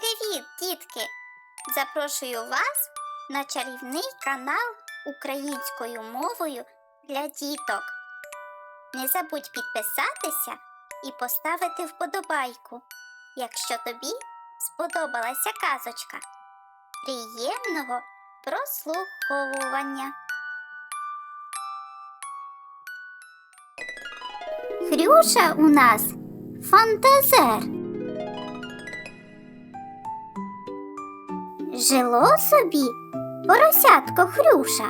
Привіт, дітки! Запрошую вас на чарівний канал українською мовою для діток. Не забудь підписатися і поставити вподобайку, якщо тобі сподобалася казочка. Приємного прослуховування. Хрюша у нас фантазер. Жило собі поросятко Хрюша.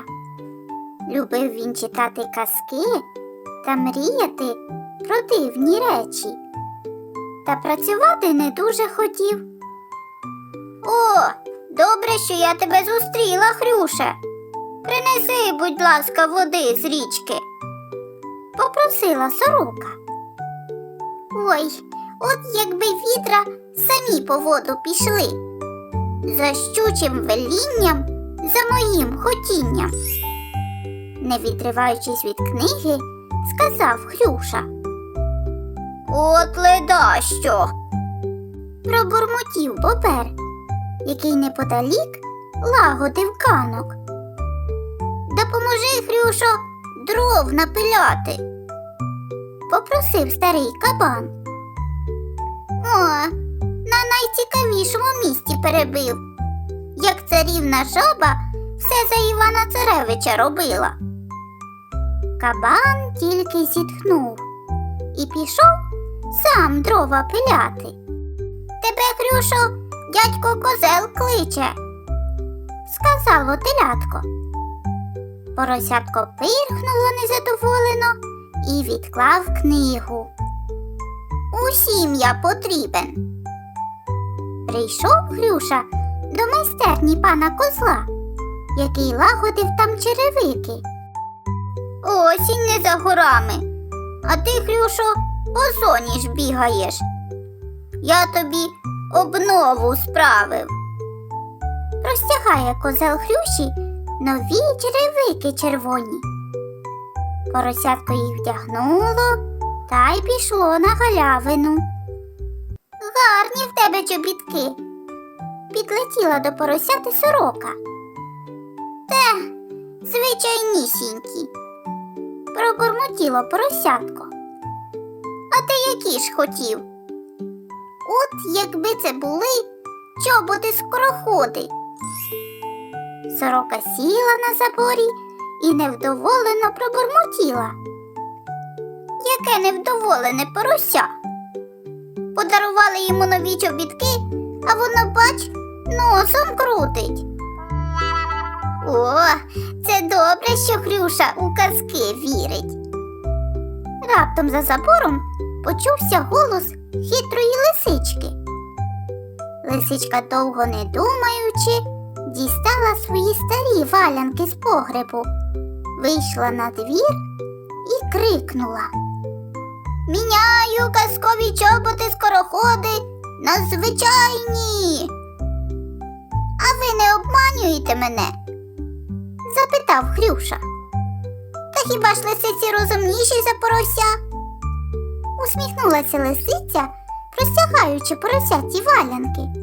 Любив він читати казки та мріяти про дивні речі. Та працювати не дуже хотів. О, добре, що я тебе зустріла, Хрюша. Принеси, будь ласка, води з річки. Попросила сорока. Ой, от якби вітра самі по воду пішли за щучим велінням, за моїм хотінням. Не відриваючись від книги, сказав Хрюша. От леда що. Пробурмотів бобер, який неподалік лагодив канок. Допоможи, Хрюшо, дров напиляти. Попросив старий кабан. О, найцікавішому місці перебив. Як царівна жаба все за Івана Царевича робила. Кабан тільки зітхнув і пішов сам дрова пиляти. Тебе, Хрюшо, дядько козел кличе, сказало телятко. Поросятко пирхнуло незадоволено і відклав книгу. Усім я потрібен. Прийшов Хрюша до майстерні пана козла, який лагодив там черевики. Осінь не за горами, а ти, Хрюшо, по зоні ж бігаєш. Я тобі обнову справив. Простягає козел Хрюші нові черевики червоні. Поросятко їх вдягнуло та й пішло на галявину. Гарні в тебе чобітки. Підлетіла до поросяти сорока. Те, звичайнісінькі. Пробурмотіло поросятко. А ти які ж хотів? От якби це були чоботи скороходи. Сорока сіла на заборі і невдоволено пробурмотіла. Яке невдоволене порося. Подарували йому нові чобітки, а воно, бач, носом крутить. О, це добре, що Хрюша у казки вірить. Раптом за забором почувся голос хитрої лисички. Лисичка, довго не думаючи, дістала свої старі валянки з погребу, вийшла на двір і крикнула. Міняю казкові чоботи скороходи на звичайні. А ви не обманюєте мене? запитав Хрюша. Та хіба ж лисиці розумніші за порося? Усміхнулася лисиця, простягаючи поросяті валянки.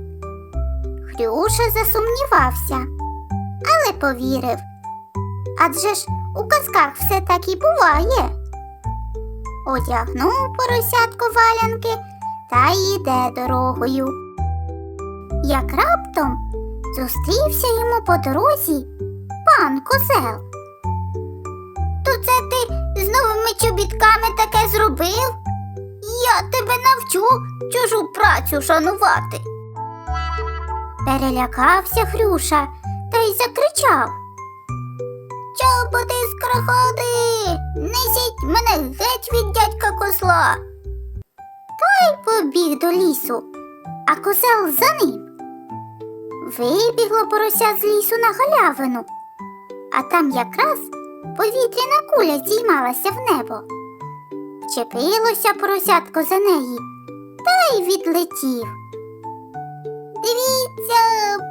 Хрюша засумнівався, але повірив. Адже ж у казках все так і буває. Одягнув поросятко валянки та йде дорогою. Як раптом зустрівся йому по дорозі пан козел. То це ти з новими чобітками таке зробив? Я тебе навчу чужу працю шанувати. Перелякався Хрюша та й закричав. Чоботи скороходи, несіть мене геть від дядька козла. Та й побіг до лісу, а козел за ним. Вибігло порося з лісу на галявину, а там якраз повітряна куля здіймалася в небо. Вчепилося поросятко за неї та й відлетів. Дивіться,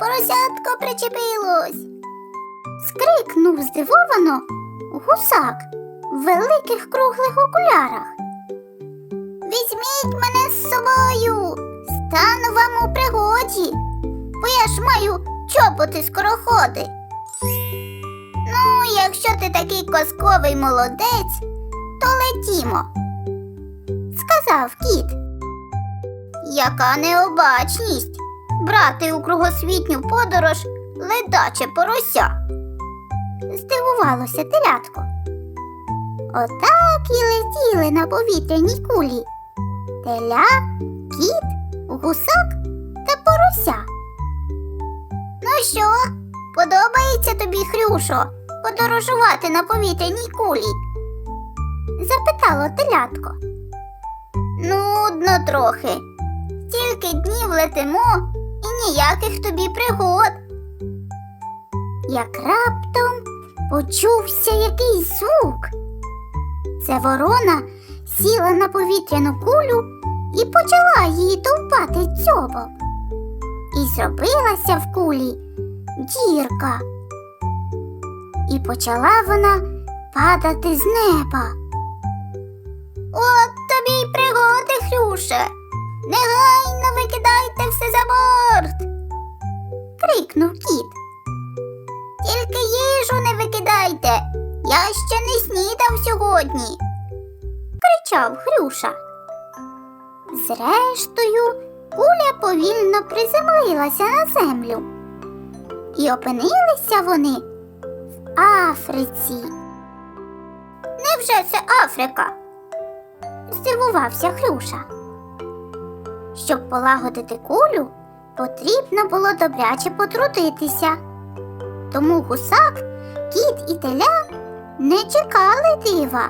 поросятко причепилось скрикнув здивовано гусак в великих круглих окулярах. Візьміть мене з собою, Та на вам у пригоді, бо я ж маю чоботи скороходи. Ну, якщо ти такий казковий молодець, то летімо, сказав кіт. Яка необачність брати у кругосвітню подорож ледаче порося. Здивувалося телятко. Отак і летіли на повітряній кулі. Теля, кіт, гусак та порося. Ну що, подобається тобі, Хрюшо, подорожувати на повітряній кулі? запитало телятко. Нудно трохи. Стільки днів летимо і ніяких тобі пригод. Як раптом почувся якийсь звук. Це ворона сіла на повітряну кулю і почала її товпати дзьобом. І зробилася в кулі дірка. І почала вона падати з неба. От тобі й пригоди, Хрюше. Негайно викидайте все за борт. крикнув кіт. Тільки їжу не викидайте. Я ще не снідав сьогодні. кричав Хрюша. Зрештою, куля повільно приземлилася на землю. І опинилися вони в Африці. Невже це Африка? здивувався Хрюша. Щоб полагодити кулю, потрібно було добряче потрудитися. Тому гусак, кіт і теля не чекали дива.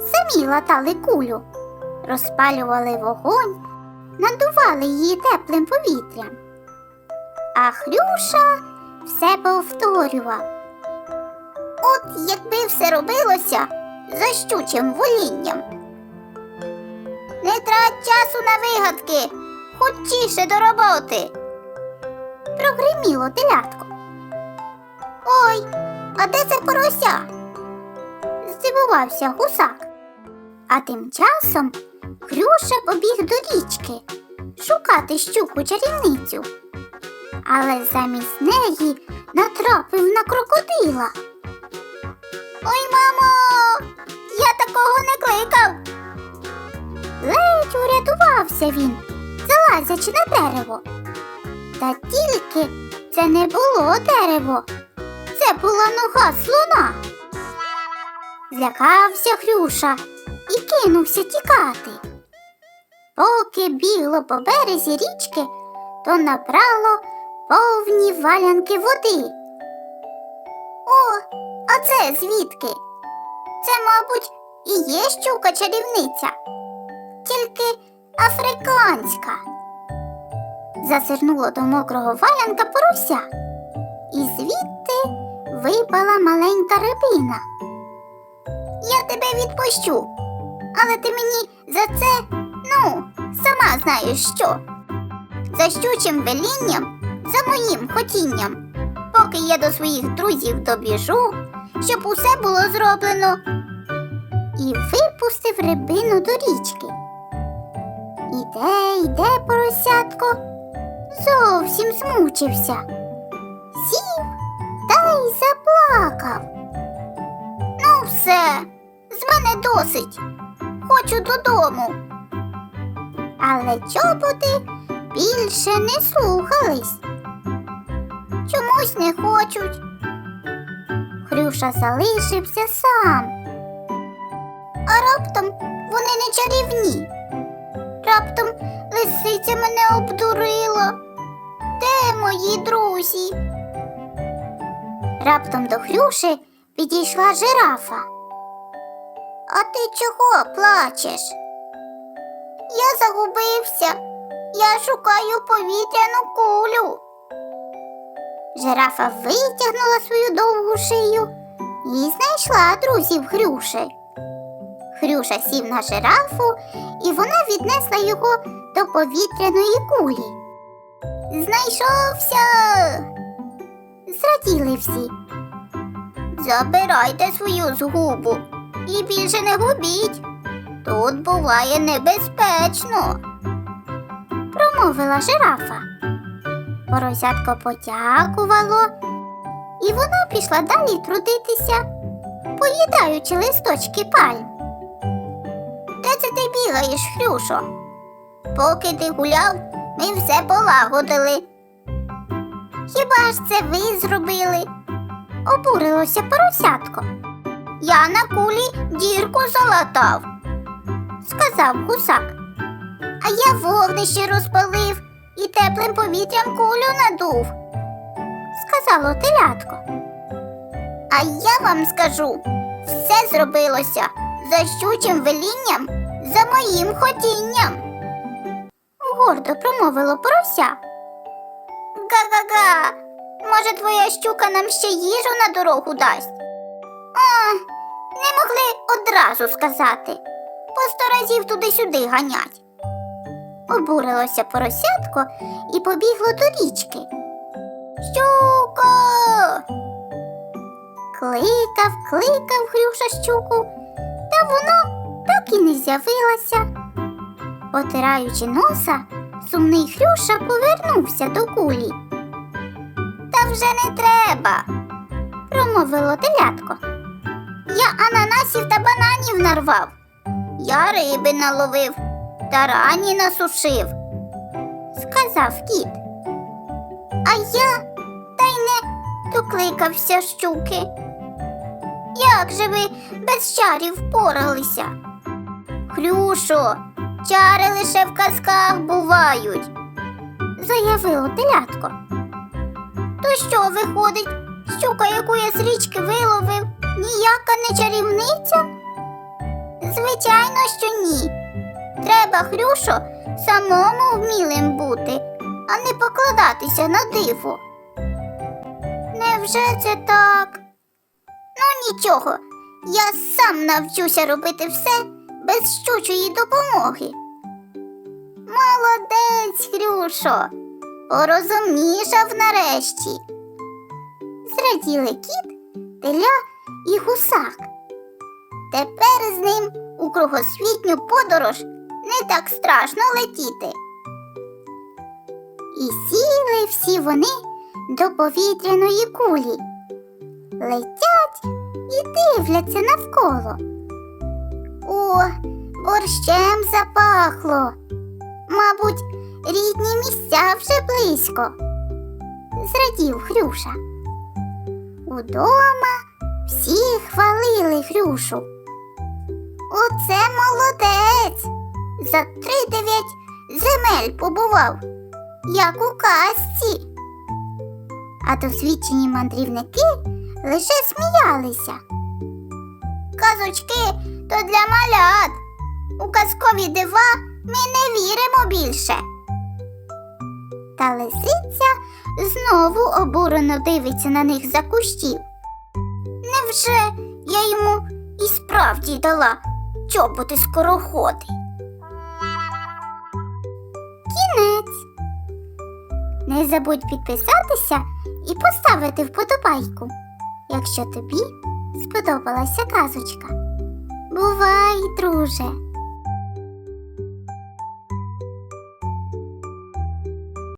Самі латали кулю, розпалювали вогонь, надували її теплим повітрям. А Хрюша все повторював. От якби все робилося за щучим волінням. Не трать часу на вигадки, хочіше до роботи. Прогриміло телятко. А де це порося? здивувався гусак. А тим часом Хрюша побіг до річки шукати щуку чарівницю. Але замість неї натрапив на крокодила. Ой, мамо, я такого не кликав. Ледь урятувався він, залазячи на дерево. Та тільки це не було дерево, це була нога слона. Злякався Хрюша і кинувся тікати. Поки бігло по березі річки, то набрало повні валянки води. О, а це звідки? Це, мабуть, і є щука чарівниця, тільки африканська. Зазирнуло до мокрого валянка порося, і звідти випала маленька рибина. Я тебе відпущу, але ти мені за це, ну, сама знаєш що. За щучим велінням, за моїм хотінням, поки я до своїх друзів добіжу, щоб усе було зроблено. І випустив рибину до річки. Іде, йде поросятко, зовсім змучився. Сів й заплакав. Ну, все, з мене досить. Хочу додому. Але чоботи більше не слухались. Чомусь не хочуть. Хрюша залишився сам. А раптом вони не чарівні. Раптом лисиця мене обдурила. Де мої друзі? Раптом до Хрюши підійшла жирафа. А ти чого плачеш? Я загубився. Я шукаю повітряну кулю. Жирафа витягнула свою довгу шию і знайшла друзів Хрюши. Хрюша сів на жирафу, і вона віднесла його до повітряної кулі. Знайшовся. Зраділи всі. Забирайте свою згубу і більше не губіть. Тут буває небезпечно. промовила жирафа. Поросятко подякувало, і вона пішла далі трудитися, поїдаючи листочки пальм. Де це ти бігаєш, Хрюшо? Поки ти гуляв, ми все полагодили. Хіба ж це ви зробили? Обурилося поросятко. Я на кулі дірку залатав, сказав гусак. А я вогнище розпалив і теплим повітрям кулю надув, сказало телятко. А я вам скажу, все зробилося за щучим велінням, за моїм хотінням. Гордо промовило порося. Га-га-га, може, твоя щука нам ще їжу на дорогу дасть? А, не могли одразу сказати. По сто разів туди-сюди ганять. Обурилося поросятко і побігло до річки. Щуко. Кликав, кликав Хрюша щуку, та вона так і не з'явилася. Потираючи носа, сумний Хрюша повернувся до кулі. Та вже не треба, промовило телятко. Я ананасів та бананів нарвав. Я риби наловив та рані насушив, сказав кіт. А я та й не докликався щуки. Як же ви без чарів впоралися? Хрюшо, чари лише в казках бувають, заявило телятко. То що виходить, щука, яку я з річки виловив, ніяка не чарівниця? Звичайно, що ні. Треба, Хрюшо, самому вмілим бути, а не покладатися на диво. Невже це так? Ну нічого, я сам навчуся робити все без щучої допомоги. Молодець, Хрюшо, порозумнішав нарешті. Зраділи кіт, теля і гусак. Тепер з ним у кругосвітню подорож не так страшно летіти. І сіли всі вони до повітряної кулі. Летять і дивляться навколо. О, борщем запахло. Мабуть, рідні місця вже близько. Зрадів Хрюша. Удома всі хвалили Хрюшу. Оце молодець. За три дев'ять земель побував, як у казці. А досвідчені мандрівники лише сміялися. Казочки то для малят. У казкові дива ми не віримо більше. Та лисиця знову обурено дивиться на них за кущів. Невже я йому і справді дала чоботи скороходи? Кінець. Не забудь підписатися і поставити вподобайку, якщо тобі сподобалася казочка. Бувай, друже!